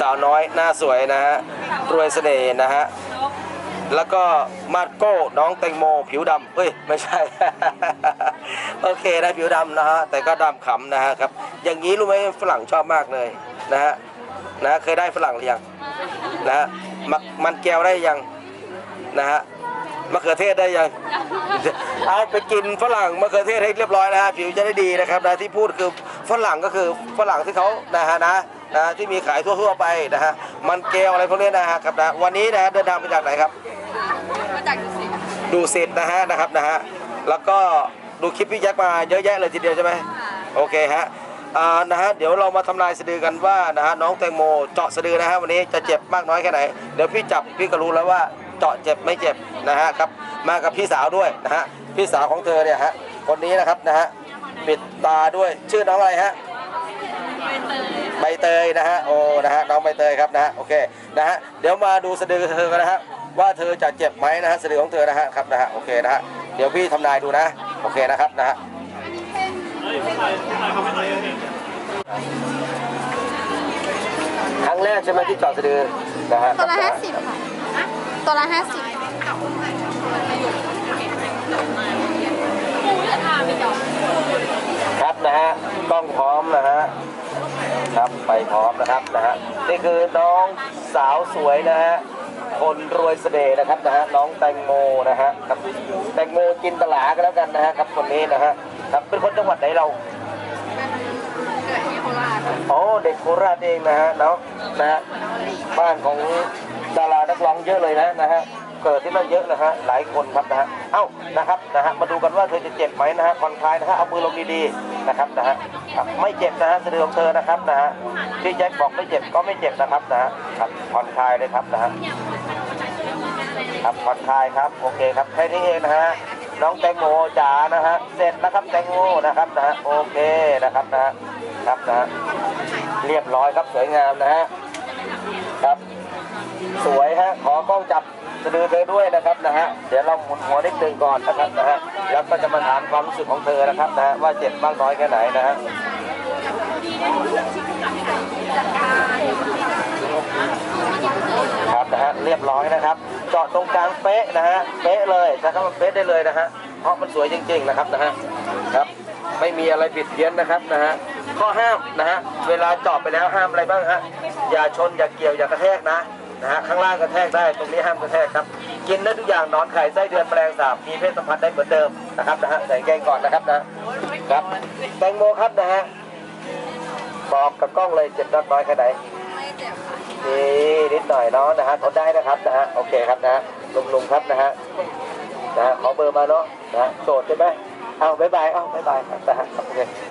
สาวน้อยหน้าสวยนะฮะรวยเสน่ห์นะฮะแล้วก็มาดโก้น้องแตงโมผิวดำเฮ้ยไม่ใช่ โอเคนะผิวดำนะฮะแต่ก็ดำขำนะฮะครับอย่างนี้รู้ไหมฝรั่งชอบมากเลยนะฮะนะเคยได้ฝรั่งหรือยังนะฮะมักมันแก้วได้ยังนะฮะมะเขือเทศได้ยัง เอาไปกินฝรั่งมะเขือเทศให้เรียบร้อยนะฮะผิวจะได้ดีนะครับนะที่พูดคือ ฝรั่งก็คือฝรั่งที่เขานะฮะนะนะที่มีขายทั่วๆไปนะฮะมันแก้วอะไรพวกนี้นะฮะครับนะวันนี้นะฮะเดินทางมาจากไหนครับมาจากดุสิตดูสิทธ์นะฮะนะครับนะฮะแล้วก็ดูคลิปพี่แจ็คมาเยอะแยะเลยทีเดียวใช่ไหมโอเคฮะอ่านะฮะเดี๋ยวเรามาทำลายสะดือกันว่านะฮะน้องแตงโมเจาะสะดือนะฮะวันนี้จะเจ็บมากน้อยแค่ไหนเดี๋ยวพี่จับพี่ก็รู้แล้วว่าเจาะเจ็บไม่เจ็บนะฮะครับมากับพี่สาวด้วยนะฮะพี่สาวของเธอเนี่ยฮะคนนี้นะครับนะฮะ ปิดตาด้วยชื่อน้องอะไรฮะใบเตยนะฮะโอ้นะฮะน้องใบเตยครับนะฮะโอเคนะฮะเดี๋ยวมาดูสะดือเธอกันนะฮะว่าเธอจะเจ็บไหมนะฮะสะดือของเธอนะฮะครับนะฮะโอเคนะฮะเดี๋ยวพี่ทำนายดูนะโอเคนะครับนะฮะครั้งแรกใช่ไหมที่จาะสะดือนะฮะตัวละห้าสิบค่ะตัวละห้าสิบ ฮะต้องพร้อมนะฮะครับไปพร้อมนะครับนะฮะนี่คือน้องสาวสวยนะฮะคนรวยเสน่ห์นะครับนะฮะน้องแตงโมนะฮะครับแตงโมกินตลาก็แล้วกันนะฮะครับคนนี้นะฮะครับเป็นคนจังหวัดไหนเราเกิดที่โคราชอ๋อเด็กโคราชเองนะฮะเนาะนะฮะบ้านของดารานักร้องเยอะเลยนะนะฮะ เกิดที่นั่นเยอะนะฮะหลายคนครับนะฮะเอ้านะครับนะฮะมาดูกันว่าเธอจะเจ็บไหมนะฮะผ่อนคลายนะฮะเอามือลงดีๆนะครับนะฮะครับไม่เจ็บนะฮะสะดือของเธอนะครับนะฮะที่แจ็คบอกไม่เจ็บก็ไม่เจ็บนะครับนะฮะครับผ่อนคลายเลยครับนะฮะครับผ่อนคลายครับโอเคครับแค่นี้เองนะฮะน้องแตงโมจ๋านะฮะเสร็จนะครับแตงโมนะครับนะฮะโอเคนะครับนะฮะครับนะฮะเรียบร้อยครับสวยงามนะฮะครับ ฮะขอกล้องจับสะดือเธอด้วยนะครับนะฮะเดี๋ยวเราหมุนหัวนิดนึงก่อนนะครับนะฮะแล้วก็จะมาถามความรู้สึกของเธอนะครับนะฮะว่าเจ็บมากน้อยแค่ไหนนะฮะครับนะฮะเรียบร้อยนะครับเจาะตรงกลางเป๊ะนะฮะเป๊ะเลยใช้คำว่าเป๊ะได้เลยนะฮะเพราะมันสวยจริง ๆนะครับนะฮะครับไม่มีอะไรผิดเพี้ยนนะครับนะฮะข้อห้ามนะฮะเวลาเจาะไปแล้วห้ามอะไรบ้างฮะอย่าชนอย่าเกี่ยวอย่ากระแทกนะ นะฮะข้างล่างกระแทกได้ตรงนี้ห้ามกระแทกครับ กินได้ทุกอย่างนอนไข่ไส้เดือนแมลงสาบมีเพศสัมพันธ์ได้เหมือนเดิมนะครับนะฮะใส่แกงก่อนนะครับนะครับแตงโมครับนะฮะบอกกับกล้องเลยเจ็บน้อยแค่ไหนไม่เจ็บค่ะนี่นิดหน่อยเนาะนะฮะทนได้นะครับนะฮะโอเคครับนะฮะลุงๆครับนะฮะนะขอเบอร์มาเนาะนะโสดใช่ไหมเอาบายบายเอาบายบายครับนะฮะโอเค